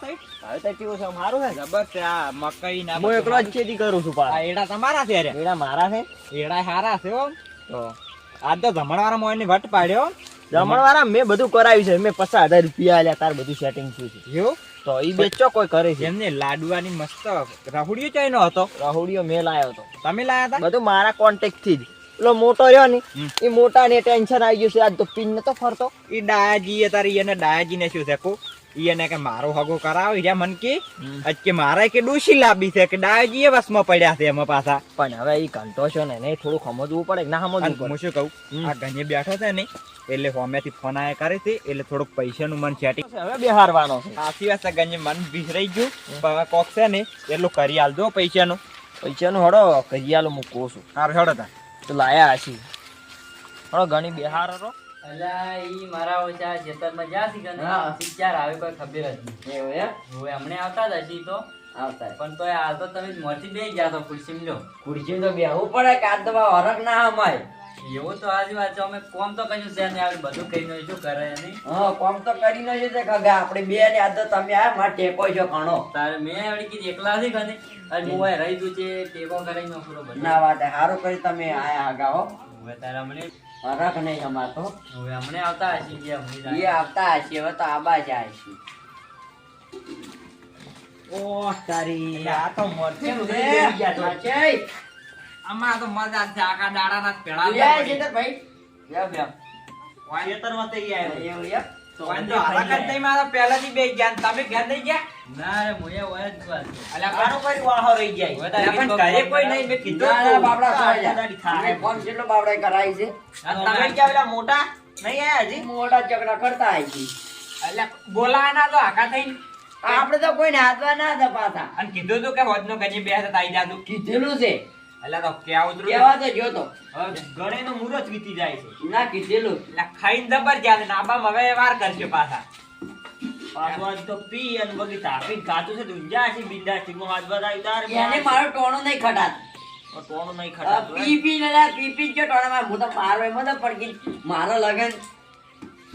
Side હવે તો કેવું છે મારું છે જબર છે આ મકાઈ ના હું એકલો જ ખેતી કરું છું પા એડા તમારા છે રે. એડા મારા છે? એડા સારા છે તો. આજ તો જમણવાળા મોયની વટ પાડ્યો. જમણવાળા મેં બધું કરાવ્યું છે મેં પચાસ હજાર રૂપિયા આલ્યા તાર બધું સેટિંગ થયું છે. એવું? તો એ બેચો કોઈ કરે છે. એમને લાડવાની મસ્ત રાહુડિયો ચાઈ નો હતો. રાહુડિયો મેં લાયો હતો. તમે લાયા હતા? બધું મારા કોન્ટેક્ટથી જ. પેલો મોટો રહ્યો ને. એ મોટા ને ટેન્શન આવી ગયું છે આજ તો પિન નતો ફરતો. એ ડાયાજી એ તારી એને ડાયાજી ને શું છે કો? ઈ એને કે મારો હગો કરાવી રહ્યા મન કે. આજ કે મારે કે ડોશી લાબી છે કે ડાયાજી એ વસમાં પડ્યા છે એમાં પાછા. પણ હવે ઈ કંટો છે ને એને થોડું સમજવું પડે કે ના સમજવું પડે. હું શું કહું? આ ગંજે બેઠો છે ને એટલે હોમેથી ફોન આયા કરે છે એટલે થોડુંક પૈસાનું મન સેટિંગ હવે બેહારવાનો છે. આથી વાત ગંજે મન ભીસરાઈ ગયું. પણ હવે કોક છે ને એટલું કરી આલજો પૈસાનું. પૈસાનું હડો કરિયાલો મૂકવો છું. હાર હડો તા. તો લાયા હશી. હડો ઘણી બેહાર હરો અલા ઈ મારા ઓછા ખેતરમાં જ્યાં હા. પછી ચાર આવે કોઈ ખબર જ નહીં. એવું એમ? હવે હમણે આવતા જ હશી તો. આવતા પણ તોય હાલ તો તમે મોરથી બેસી ગયા તો ખુરશી લો ખુરશી તો બેહવું પડે કે તો હરક ના અમાય એવું તો આજી વાત છે અમે કોમ તો કશું છે ને આપણે બધું કહીને શું કરે નહીં હા કોમ તો કરી નો છે ખગા આપણે બે ને આ તો તમે આ માં ટેકો છો ઘણો. તારે મેં વળી કીધી એકલા છે કને અને હું રહી દઉં છે ટેકો નો પૂરો બધું. ના વાત હારું કરી તમે આયા આગા હો. હવે તારે હમણે હરક નહીં અમાર તો હવે અમને આવતા હશે જે હમણી એ આવતા હશે હવે તો આબા જાય છે ઓ તારી આ તો મરજે છે? બેસી ગયા તો. મરચાઈ? આમાં તો મજા છે આખા દાડાના પેડા લે છે ભાઈ બેહો, બેહો. ખેતરમાં તો આવ્યો. એવું એમ? ને ના ના, ના, મોટા? નહીં આયા હજી? મોટા ઝઘડા કરતા અલ્યા બોલાવાના તો આખા થઈને. આપડે તો કોઈ હાથવા ના હતા પાછા અને કીધું તું કે હોજનો ગજી બે હાથે જાતું કીધેલું છે. અલ્યા તો ક્યાં ઉતરું કેવા તો. જોતો હવે ગળેનો મૂરો જ વીતી જાય છે. ના કીધેલું. એટલે ખાઈને જબર જાય ને આબામ હવે વાર કરશે પાછા. પાછું તો પી અને બગી તાપીને ખાતું છે હાથ બધાય એને મારો. ટોણો નહીં ખટાત. ટોણો નહીં ખટાતું પી પી ને હું તો પાર એમાં તો પડી મારો લગન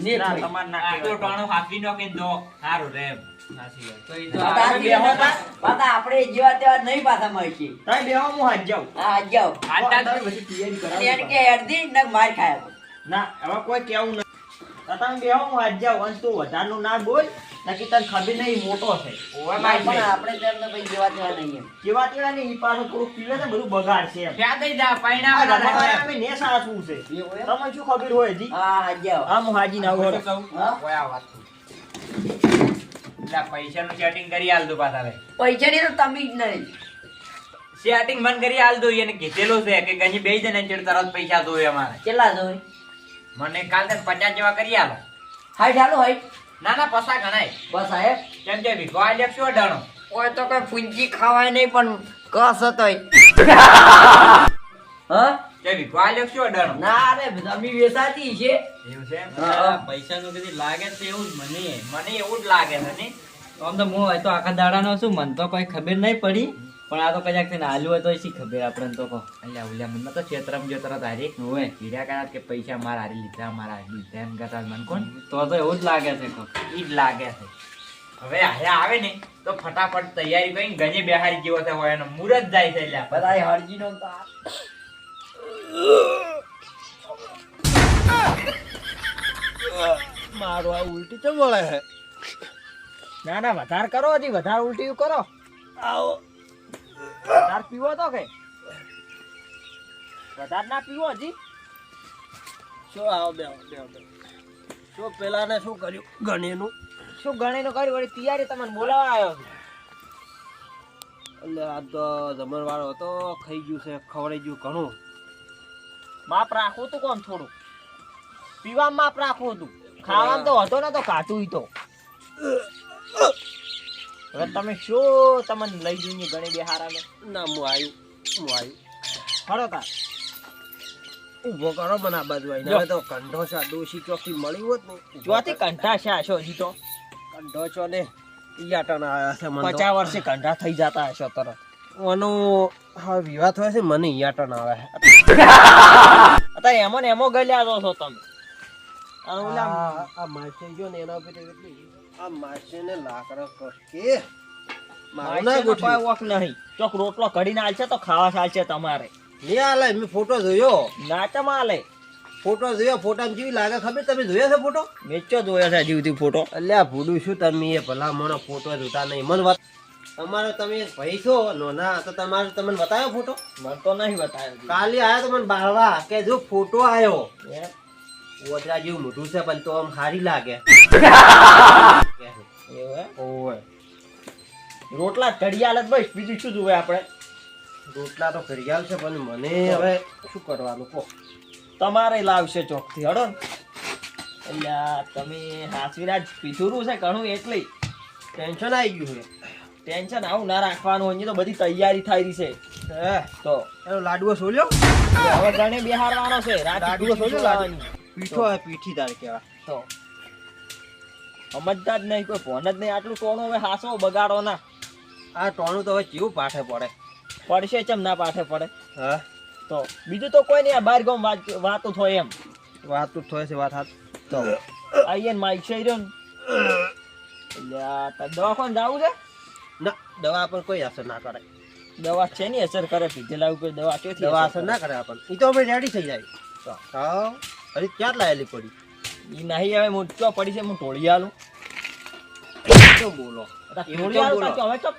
ને ના ના ટોણો હાફી નાખીને દો. સારું રે સાચી આપણે બેહો બેહો પા- પાછા આપણે જેવા તેવા નહીં પાછા મળશે હું હાથ જાઉં. માર ખાયા ના હવે કોઈ કેવું નથી તમે બેહો હું હાથ જાઉં અને તું વધારનું ના બોલ નક્કી તને ખબર નહીં મોટો છે. ઓવે પણ આપણે તેમને ભાઈ જેવા તેવા નહીં એમ. કેવા તેવા નહીં ઈ પાછું થોડુંક પીવે ને બધું બગાડશે એમ. ક્યાં જા પૈણા ને. અમે ને સાચવું છે? તમને શું ખબર હોય હજી? હા આજ જાઓ. હા હું હાજી ના હું આવડો શું કહું? હા? ઓય આ વાત. કહું. એટલે આ પૈસાનું સેટિંગ કરી આલ દો પાછા ભાઈ પૈસા ની તો તમે જ નહીં. Setting મન કરી આલ દો એને કીધેલું છે કે ગંજી બેસી જાય ને ચેડ તરત પૈસા દો અમારે. કેટલા જોઈ મને કાલ છે ને પચાસ જેવા કરી આલો. હાઈ ચાલો હાઈ ના ના પસા ગણાય. બસ હે કેમ કે વીઘો આલ્યો શું અડાણો? ઓય તો કઈ ફૂંચી ખાવાય નહીં પણ કસ હતો હા? શું અડાણો. ના જમી વેચાતી છે. એવું છે લાગે છે એવું જ મને. મને એવું જ લાગે છે ને. આમ તો હું તો આખા દાડાનો શું મને તો કોઈ ખબર નહીં પડી. પણ આ તો કદાચ હાલ્યું હોય તો શી ખબર આપણને તો કહો. અલ્યા ઉલ્યા મને તો છેતરમ જો તરત હારી હોય. કીધા કરા કે પૈસા મારા હારી લીધા મારા હારી લીધા. એમ કરતા મન કોણ? તો તો એવું જ લાગે છે કહો. ઈ જ લાગે છે. હવે આયા આવે ને તો ફટાફટ તૈયારી કરીને ગજે બેહારી જેવો થયો હોય એનો મુરત જાય છે એટલે. બધા હરજી નો મારું આ ઉલટી તો વળે હે ના ના વધાર કરો હજી વધાર ઉલટી કરો. આવો. વધાર પીવો તો કે? વધાર ના પીવો હજી. શું આવો બે બે બે શું પેલાને શું કર્યું? ગણેનું? શું ગણેનું કર્યું? વળી તૈયારી તમને બોલાવા આવ્યો એટલે આ તો જમણવાળો હતો ખાઈ ગયું છે ખવડાઈ ગયું ઘણું. માપ રાખવું તું કોમ થોડું. પીવામાં માપ રાખવું હતું. ખાવામાં તો હતો ને તો કાચું તો. હવે તમે શું તમને લઈ જઈને ગણી હારા ના હું આવ્યું હું આવ્યું હળો તાર ઊભો કરો મને આ બાજુ આવીને. હવે તો કંઠો છે દોશી ચોથી મળ્યું મળી હોત ને. ચોથી કંઠા છે છો હજી તો. કંઠો છો ને. ઈયાટન આવ્યા છે પચાસ વર્ષે કંઠા થઈ જતા હશો તરત. ઓનું હા વિવાહ થયો છે મને ઈયાટાના આવે અત્યારે એમો ને એમો ગલ્યા છો તમે. અને આ આ માછલી ને એના ઉપર તો લાકડા વોક નહીં. ચોક રોટલો કઢીને આલશે ખાવા ચાલશે તમારે. નહીં આલે મેં ફોટો જોયો. ના ચમાલે ફોટો જોયો ફોટા જેવી લાગે ખબર? તમે જોયો છે ફોટો? મેચો જોયો છે સુધી ફોટો. અલ્યા ભૂડું શું તમે એ ભલા મોણો ફોટો જોતા નહીં? મન વાત તમારે તમે ભાઈ છો નોના તો તમારે તમને બતાવ્યો ફોટો? મને તો નહીં બતાવ્યો કાલે આવ્યા તો મને બાળવા કે જો ફોટો આવ્યો? ઓતરા જેવું મોઢું છે પણ તો આમ સારી લાગે. રોટલા ઘડિયાળ જ ભાઈ બીજું શું જોવે આપણે? રોટલા તો ઘડિયાળ છે પણ મને હવે શું કરવાનું કહો? તમારે લાવશે ચોકથી હડો એટલે અલ્યા તમે હાસવીના જ પીધુરું છે ઘણું એટલે ટેન્શન આવી ગયું છે. ટેન્શન આવું ના રાખવાનું હજી તો બધી તૈયારી થઈ રહી છે. તો એનો લાડવો સોલ્યો? હવે ગણે બિહારવાનો છે લાડવો સોલ્યો લાડવાની પીઠો હે પીઠી તાર કહેવાય. તો સમજતા જ નહીં કોઈ ફોન જ નહીં આટલું ટોણું હવે હાસો બગાડો ના આ ટોણું તો હવે કેવું પાઠે પડે? પડશે ચમ ના પાઠે પડે? હા? તો બીજું તો કોઈ નહીં આ બાર ગામ વાત થાય એમ. વાત તો થોય છે વાત હાથ. તો આઈએ માઇક છે રહ્યો ને. એટલે દવાખાને જાવું છે? ના દવા પર કોઈ અસર ના કરે. દવા છે ની અસર કરે પીધેલા ઉપર દવા કે દવા અસર ના કરે? આપણને. એ તો આપણે રેડી થઈ જાય. હા અરે ક્યાં લાયેલી પડી? એ નહીં હવે મોટો પડી છે હું ટોળી આલું. બોલો. બોલો. તો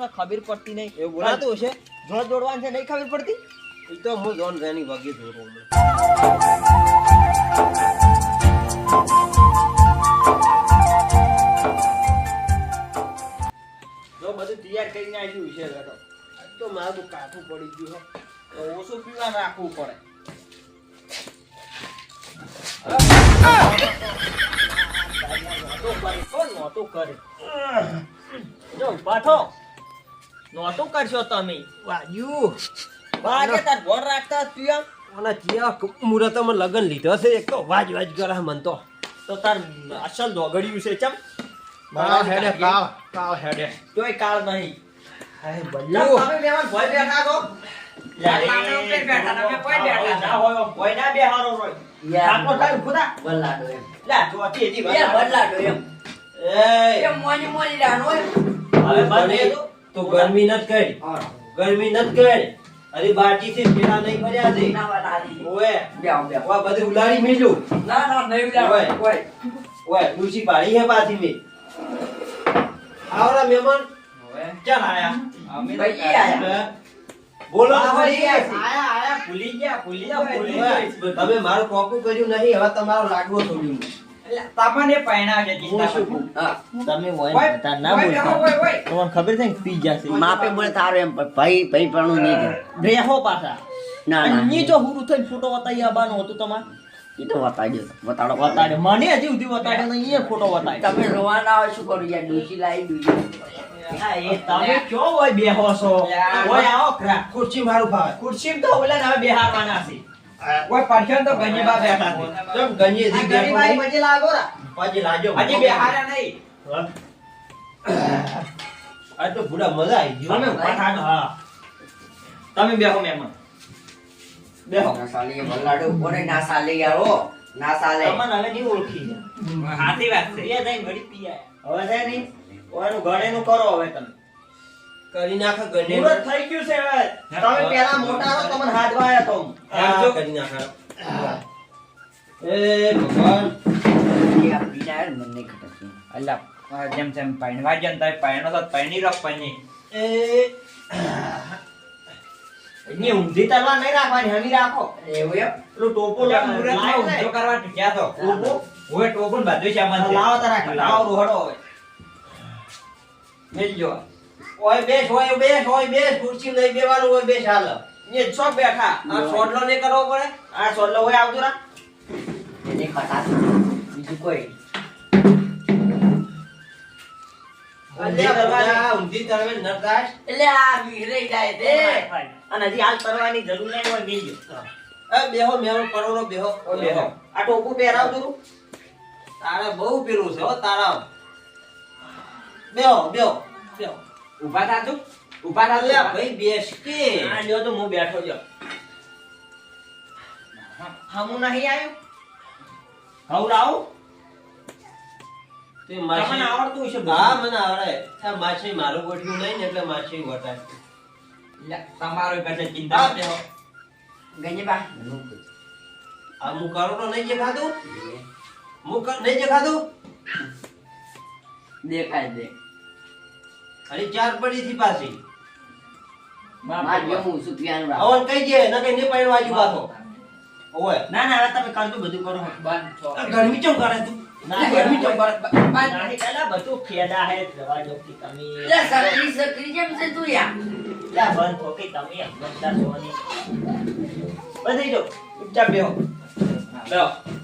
છે ખબર પડતી નહીં. એવું બોલાતું હશે? જોડ જોડવાનું છે નહીં ખબર પડતી? એ તો હું જોન રેની વગી જોરું કરીને આવ્યું છે બેઠો તો. મારું કાઠું પડી ગયું હો. ઓછું પીવાનું રાખવું પડે. નહોતું કરે જો પાઠો નહોતું કરશો તમે. વાગ્યું. બાગે તાર ભોર રાખતા તું અને ત્યાં મુહૂર્તમાં લગન લીધો છે. એક તો વાજ વાજ કરે મન તો. તો તાર અસલ દોગડ્યું છે ચમ. હેડે કાવ કાવ હેડે. તોય કાળ નહીં. હાય બલ્લુ તમે બેવાન ભોય બેઠા છો. લાડુ ઉપર બેઠા, તમે કોઈ બેઠા ના હોય ભોય ના બેહારો રોય. કાકો થાય ઊભું થા. બલ્લાડો એમ. લે જોતી હતી એ એમ. એ એ મોની મોની રાનો એમ હવે બંધ તો? ગરમી નત કરી. ગરમી નત કરી. અરે બાટી થી પેલા નહીં કર્યા છે. ના ઓએ બધું ઉલાડી મેલ્યું ના ના નહીં લાવો કોઈ ઓય. ડૂસી પાડી હે પાછી મે. આવરા મહેમાન. ચાલ આયા અમે ભાઈ આયા. બોલો તો આવા ખરી. ગયા. આયા આયા ભૂલી ગયા ભૂલી ગયા ભૂલી તમે મારું કોકું કર્યું નહીં હવે તમારો લાગવો છોડ્યું તમને પૈણા છે હું શું કહું? હા. તમે ઓય, હોય તાર ના ઓય, બોલતા. ઓય, ઓય. તમને ખબર છે પી જશે માપે બોલે તારો એમ ભાઈ ભાઈ પણ નહીં રેહો પાછા. ના ના ની. જો હુરું થઈને ફોટો વતાઈ આવવાનો હતું તમારે. એ તો વતાડ્યો વતાડો વતાડે મને હજી સુધી વતાડ્યો નહીં એ ફોટો વતાડ્યો તમે રોવાના શું કરું યાર? ડોસી લાવી ડોસી હા, એ તમે કયો હોય બેહો છો? યાર. આવો ખુરશી મારું ભાવે. ખુરશી તો ઓલા ને હવે બેહારવાના છે. કોઈ પડશે તો ગંજીબા બેઠા છે. કેમ ગંજી આ હજી ગરીબાઈ બેઠો લાગો રા. નહીં? લાજો હજી બેહાર્યા નહીં. આ તો ભૂડા મજા આવી ગયો. તમે ઊભા હા. તમે બેહો મહેમાન. બેહો. ના સાલી બલ્લાડો ઉપર ના સાલે યાર ના સાલે. તમને હવે નહીં ઓળખી. હાથી સાચી વાત છે. પીયા હવે નહીં? ઓનું ગણેનું કરો હવે તમે. કરી નાખો ગંડે મુહૂર્ત થઈ ગયું છે હવે. તમે પેલા મોટા છો તમને હાથવા આયા તો હું. કરી નાખે. એ ભગવાન. એ આ પીના યાર મને નહીં ખબર છે અલ્લા આ જેમ જેમ પૈણવા જાય ને તારે તો પૈણી રખ પૈણી. એ એની ઊંધી તલવાર નહીં રાખવાની હમી રાખો. એવું એમ? પેલું ટોપો ઊંધો કરવા ગયા તો. ટોપો? હવે ટોપો બધું છે. લાવો તારા લાવો રોહડો હવે. મેલજો ઓય બેસ ઓય બેસ ઓય બેસ ખુરશી લઈ બેવાનું ઓય બેસ હાલ. ને છો બેઠા. આ સોડલો ને કરવો પડે. આ સોડલો હોય આવજો રા. એને ખટાસ બીજું કોઈ. બેહો મેરો પરોરો બેહો બેહો. આ ટોપું પહેરાવજો તારે બહુ પેલું છે હો તારા. બેહો બેહો બેહો. ઊભા તું. ઊભા થા લે ભાઈ બેસ કે આ લ્યો તો હું બેઠો જો હમુ નહીં આવ્યું હવ લાવું તે માછી- મને આવડતું છે હા મને આવડે. આ માછી મારું ગોઠવ્યું નહીં ને એટલે માછી વટાય લે, તમારો કરશે ચિંતા હા. ગઈ બા. આ હું કરું તો નહીં જે ખાધું હું કર- નહીં જે ખાધું દેખાય. દે અને ચાર પડી થી પાછી સુપિયાનું રાખ. કઈ છે ન કઈ નહીં પાડ્યો આજુ પાછો ઓય. ના ના તમે બધું કરો આ ગરમી ચમ કરે તું? ના, ગરમી ચમ કરે. નાની પેલા બધું ફેદા હે જવા દો કે લે, સકરી સકરી જેમ છે તું યાર. લા બંધ કે તમે બંધા બધી જો ચૂપચાપ બેહો. બેહો હું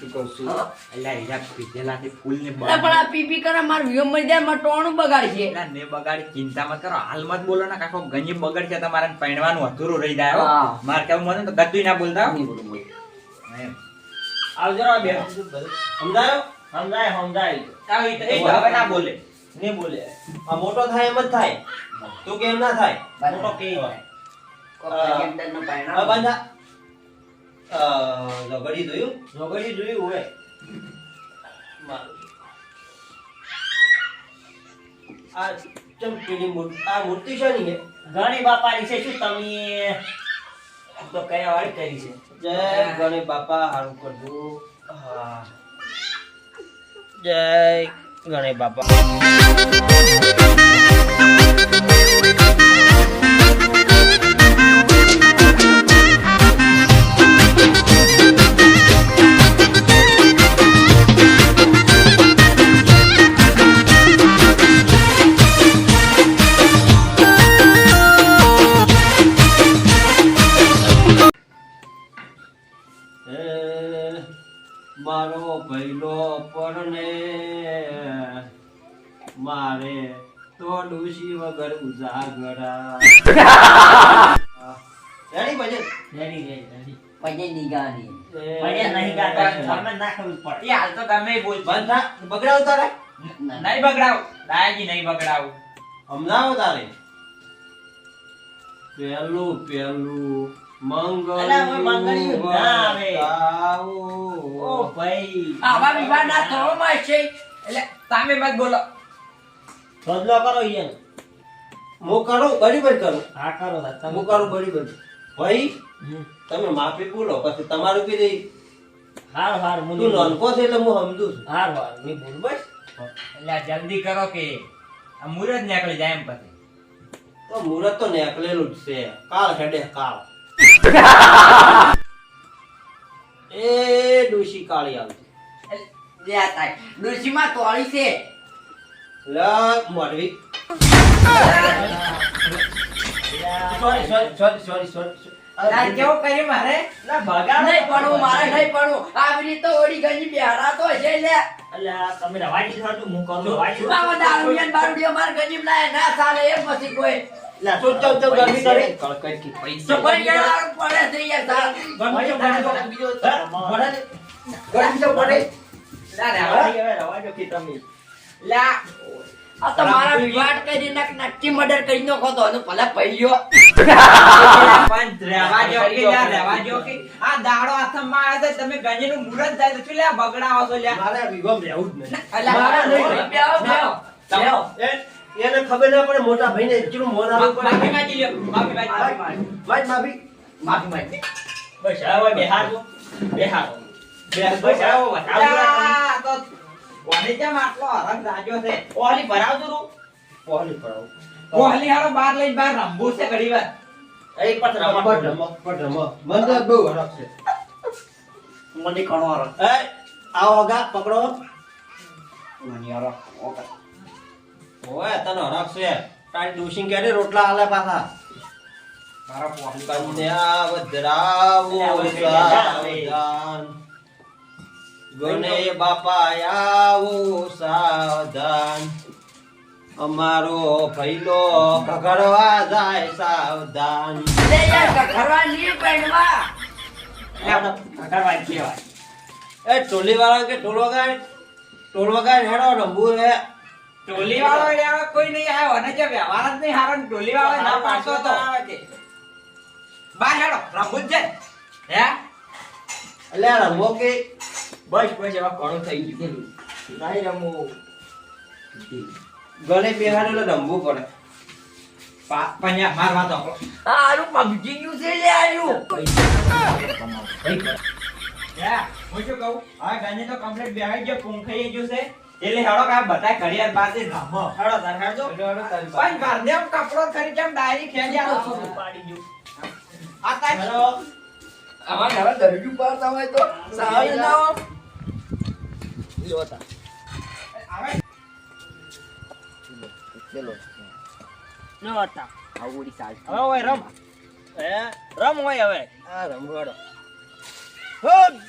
શું કહું છું? અલ્યા હીરા પીધેલાથી ફૂલને લે, પણ આ પીપી કરે માર વિયો મરી જાય માર ટોણું બગાડશે. એલા ને બગાડી ચિંતા મત કરો. હાલ મત બોલો ને કાકો ગંજી બગડશે તમારે પહેણવાનું અધૂરું રહી જાય. મારે કેવું મને તો ના બોલતા. આવજો સમજાયો? સમજાય સમજાય. આવો એ હવે ના બોલે. ને બોલે. આ મોટો થાય એમ જ થાય. તું કેમ ના થાય? મોટો કે કોકના કેન્ટરનો આ પાયણો. બાંધા. અ, ઝઘડી જોયું નોકરી જોયું હોય. મારું. આ ચમ પેલી આ મૂર્તિ છે ને ગણી બાપાની છે. શું તમે તો કયા વાળી કરી છે? જય. ગણેશ બાપા હારું કરજો. જય. ગણેશ બાપા. ડૂસી વગર ઉજાગરા. રેડી ભજન રેડી રેડી રેડી પછી નિગાની. પડ્યા નહીં ગાતા તમે ના ખબર પડે. હાલ તો તમે બોલ. બંધ ના બગડાવ તારે? નહીં બગડાવ. દાયાજી નહીં બગડાવ. હમણાં તારે. પેલું પેલું મંગળ ના આવે. આવો. ઓ ભાઈ. આવા વિવાહ ના થવામાં છે. એટલે તમે મત બોલો. બદલો કરો ઈયન. હું કરું બરાબર કરું. હા કરો દાદા તમે હું કરું બરાબર ભાઈ તમે માફી બોલો પછી તમારું બી રહી. હાર હાર હું તું નહીં છે એટલે હું સમજુ છું. હાર હારું નહીં બોલું બસ. એટલે જલ્દી કરો કે આ મુરત નીકળી જાય એમ પછી. તો મુરત તો નીકળેલું જ છે. કાળ હેડે કાળ. એ ડોશી કાળી આવતી લે આ તાય. ડોશીમાં તોળી છે. લ મોડવી sorry sorry sorry sorry sorry આ કેવું કર્યું મારે લા ભગાડો નહીં પડવું, મારે નહીં પડવું. આવી રીતે ઓળી ગંજી બેહાડા તો છે લે. અલ્યા તમે રવાજી છો હું કરું રવાજી આવા દારૂડિયા ને માર ગંજી લાય ના ચાલે એ પછી કોઈ. લા તો ચમ ચમ ગરમી કરે કળકડ કી પૈસા પડે છે યાર તાર. ગમે તે બીજો ભણે ગરમી તો પડે લા રે રવાજો કે તમે લા. આ તો મારા વિવાદ કરી નાખ નક્કી મર્ડર કરી નાખો તો એનું ભલે પૈયો. પણ રહેવા જો કે લ્યા, રહેવા જો કે. આ દાડો હાથમાં આવે છે તમે ગંજીનું મુરત થાય તો લ્યા બગડાવો છો લ્યા મારા વિગમ રહેવું જ નહીં. અલા, મારા નહીં. બેહો, બેહો. બેહો. એને ખબર ના પડે મોટા ભાઈને એટલું મોં આવે માફી માંગી લ્યો માફી માંગી લ્યો. માફી માફી માંગી. બસ હવે બેહાર બેહાર બેહાર બસ આવો બતાવો તો કોને કેમ આટલો હરખ રાખ્યો છે? ઓલી ભરાવ રૂ પહોળી ભરાવ? કોહલી હાલો બાર લઈને બાર રમવું છે ઘડી વાર. એ પત રમ પટ રમ પટ રમ મને તો બહુ હરખ છે. મને કણો હરખ. એ આવો આગા પકડો. ઓય તને હરખ છે. તારી ડોશી કે રોટલા આલે પાછા? મારો કોહલી કન્યા વજરાવો સાવધાન ગણે બાપા આવો સાવધાન. અમારો ભૈલો ઘગડવા જાય સાવધાન. યાર, નહીં કહેવાય. એ ટોલી વાળા કે ટોલ વગાડ ટોલ વગાડ હેડો રંબુ હે. ટોલી વાળો એટલે કોઈ નહીં આવ્યો. અને જે વ્યવહાર જ નહીં હારો ટોલી વાળો ના પાડતો તો. બાર હેડો રમવું જ છે. હે? એટલે રંબો કે બસ બસ એવા ઘણું થઈ ગયું. નહીં રમવું. ગળે એટલે રમવું પડે. પા- પૈયા માર વાત સાંભળો. આરું પબજી ગયું છે લે આરું યા, હું શું કહું? હવે ગાંધી તો complete બેહાઈ ગયો, પૂંખાઈ ગયું છે. એટલે હેડો કે ધામો. હેડો તાર પણ ઘરને આમ કપડો કરી કેમ ડાયરી ખેંચી આલો પાડી ગયું આ તાર- આમાં નવા દરજુ પાડતા હોય તો ના હોય. લ્યો તા. આવે. ન હતા આવડી સારી. હવે હોય રમ હે રમ હોય હવે આ રમવાડો. એ,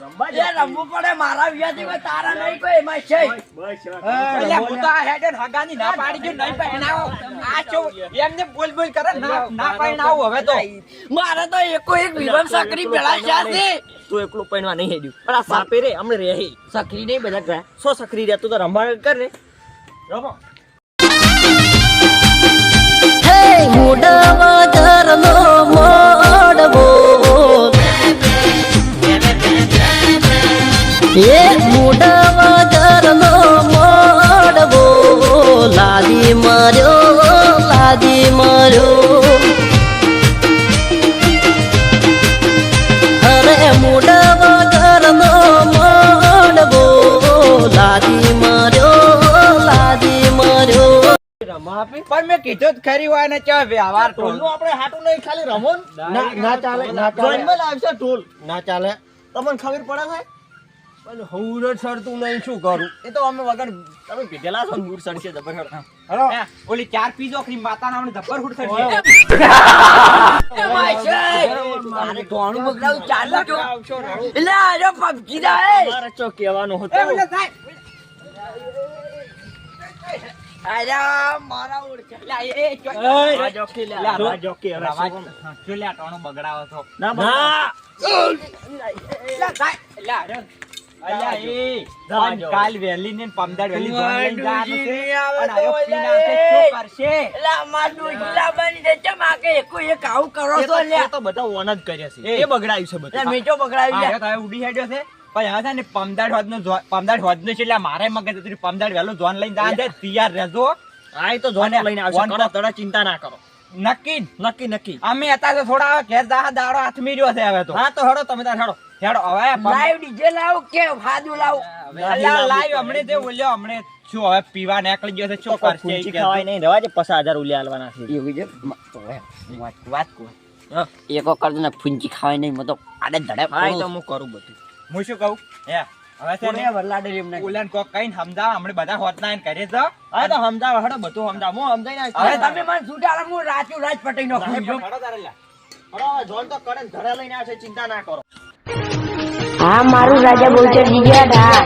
રમવા પડે મારા વ્યાજે તારા નહીં કોઈ એમાં છે. એટલે હું તો આ હેડે હગાની ના પાડી ગયો નહીં પહેણાવો આ શું એમને બોલ બોલ કરે. ના ના પહેણાવું હવે તો. મારે તો એકો એક વિરમ સકરી છે. તું એકલું પૈણવા નહીં હેડ્યું. પણ આ સાપે રે અમને રે હે. સકરી નહીં બધા ગયા સો સકરી રે તું તો રમવા કર રે. રમો. લાદી માર્યો લાદી માર્યો અરે મોઢા વગરનો મોડવો લાદી માર્યો લાદી માર્યો પણ મેં કીધું જ ખરી હોય ને ચા વ્યવહાર ઢોલનું આપણે હાટું નહીં ખાલી રમો ને. ચાલે ના ચાલે. ઢોલ. ના ચાલે. તમને ખબર પડે છે પણ હું સરતું નહીં શું કરું? એ તો અમે વગર તમે પીધેલા છો મૂળ સડશે જબર હલો. ઓલી ચાર પીજો ઓખરી માતા હુડ છે? મારે ધોણું બગડાવું ચાલુ તો એટલે આજો પબજી દા એ. મારે ચો કહેવાનું એ હતું? ઓલે સાહેબ અરે મારા ઓળખે. એ, એ, ચો- આ જોકી લે, લા, આ જોકી હવે રવા- શું? હા, શું લ્યા ટોણું બગડાવો છો. ના ના. લા, લા, કાલ વહેલી ને પમદાડ છે. એટલે અમાર ડોશીલા બની છે. ચમ આ કે એકો એક આવું કરો તો- તો બધા ઓન જ કર્યા છે. એ. એ બગડાયું છે એટલે બધું મેચો બગડાવી આયો લ્યા તો હવે ઉડી હેડ્યો છે. પણ હવે છે ને પમદાડ હોદનો જો- પમદાડ હોદનો છે એટલે મારે મગજ હતું પમદાડ વહેલું જોન લઈને જાય છે. તૈયાર રહેજો. હા તો જોન લઈને આવશે. કરો. ચિંતા ના કરો. નક્કી? નક્કી નક્કી. અમે અત્યારે થોડા ઘેર દાડો હાથ રહ્યો છે હવે તો. હા તો હડો તમે તાર હેડો હેડો હવે લાઈવ ડીજે લાવ કે હાદુ લાવ? લાઈવ હમણે જે બોલ્યો હમણે શું હવે પીવા નીકળી ગયો છે શું કરશે ફૂંચી ખવાય નહીં રવા જે પચાસ ઉલ્યા આલવાના છે. એવું છે? વાત વાત કો હા. એક વખત ને ફૂંચી ખાવાય નહીં મતો આડે ધડે હા તો હું કરું બધું. હું શું કહું? હે હવે છે ને વરલાડે એમને? ઓલાને કોક કઈને સમજાવ હમણે બધા હોતના એને કરે છે હા. તો સમજાવો હેડો બધું સમજાવો. હું સમજાઈને હવે તમે મને છૂટાડો હું રાચું રાજ પટેલ નાખું હેડો તારે લ્યા. હેડો જોન તો કરે ને લઈને આવશે ચિંતા ના કરો. હા મારું રાજા બહુચર હતા